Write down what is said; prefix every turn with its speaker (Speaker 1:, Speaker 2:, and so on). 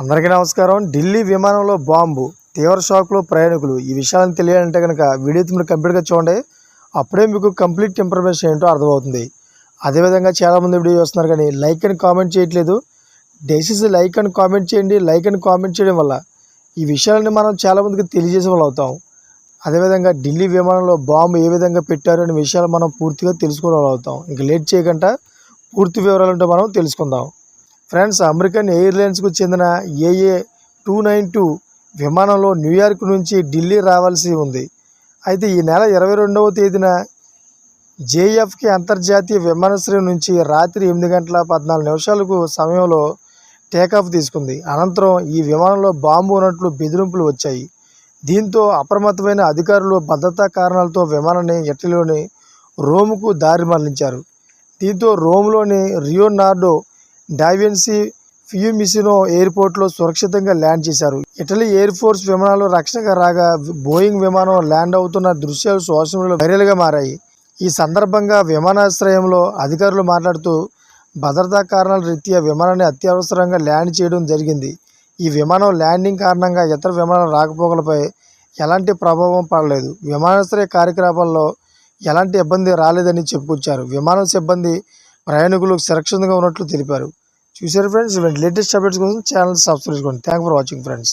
Speaker 1: అందరికీ నమస్కారం. ఢిల్లీ విమానంలో బాంబు తీవ్ర షాక్లో ప్రయాణికులు. ఈ విషయాలను తెలియాలంటే కనుక వీడియో మీరు కంప్లీట్గా చూడండి. అప్పుడే మీకు కంప్లీట్ ఇన్ఫర్మేషన్ ఏంటో అర్థమవుతుంది. అదేవిధంగా చాలామంది వీడియో చూస్తున్నారు కానీ లైక్ అండ్ కామెంట్ చేయట్లేదు. దయచేసి లైక్ అండ్ కామెంట్ చేయండి. లైక్ అండ్ కామెంట్ చేయడం వల్ల ఈ విషయాలని మనం చాలామందికి తెలియజేసే వాళ్ళు అవుతాం. అదేవిధంగా ఢిల్లీ విమానంలో బాంబు ఏ విధంగా పెట్టారు అనే విషయాలు మనం పూర్తిగా తెలుసుకునే వాళ్ళు అవుతాం. ఇంకా లేట్ చేయకుండా పూర్తి వివరాలుంటే మనం తెలుసుకుందాం. ఫ్రెండ్స్ అమెరికన్ ఎయిర్లైన్స్కు చెందిన A A two nine two విమానంలో న్యూయార్క్ నుంచి ఢిల్లీ రావాల్సి ఉంది. అయితే ఈ నెల ఇరవై రెండవ తేదీన జేఎఫ్కి అంతర్జాతీయ విమానాశ్రయం నుంచి రాత్రి ఎనిమిది గంటల పద్నాలుగు నిమిషాలకు సమయంలో టేకాఫ్ తీసుకుంది. అనంతరం ఈ విమానంలో బాంబు ఉన్నట్లు బెదిరింపులు వచ్చాయి. దీంతో అప్రమత్తమైన అధికారులు భద్రతా కారణాలతో విమానాన్ని ఇటలీలోని రోముకు దారి మళ్ళించారు. దీంతో రోమ్లోని రియోనార్డో డావిన్సీ ఫియూమిసినో ఎయిర్పోర్ట్లో సురక్షితంగా ల్యాండ్ చేశారు. ఇటలీ ఎయిర్ ఫోర్స్ విమానాలు రక్షణగా రాగా బోయింగ్ విమానం ల్యాండ్ అవుతున్న దృశ్యాలు సోషల్ మీడియాలో వైరల్గా మారాయి. ఈ సందర్భంగా విమానాశ్రయంలో అధికారులు మాట్లాడుతూ భద్రతా కారణాల రీత్యా విమానాన్ని అత్యవసరంగా ల్యాండ్ చేయడం జరిగింది. ఈ విమానం ల్యాండింగ్ కారణంగా ఇతర విమానాల రాకపోకలపై ఎలాంటి ప్రభావం పడలేదు. విమానాశ్రయ కార్యకలాపాల్లో ఎలాంటి ఇబ్బంది రాలేదని చెప్పుకొచ్చారు. విమానం సిబ్బంది ప్రయాణికులు సురక్షితంగా ఉన్నట్లు తెలిపారు. చూసారు ఫ్రెండ్స్ లేటెస్ట్ అప్డేట్స్ కోసం ఛానల్ సబ్స్క్రైబ్ చేసుకోండి. Thank for watching friends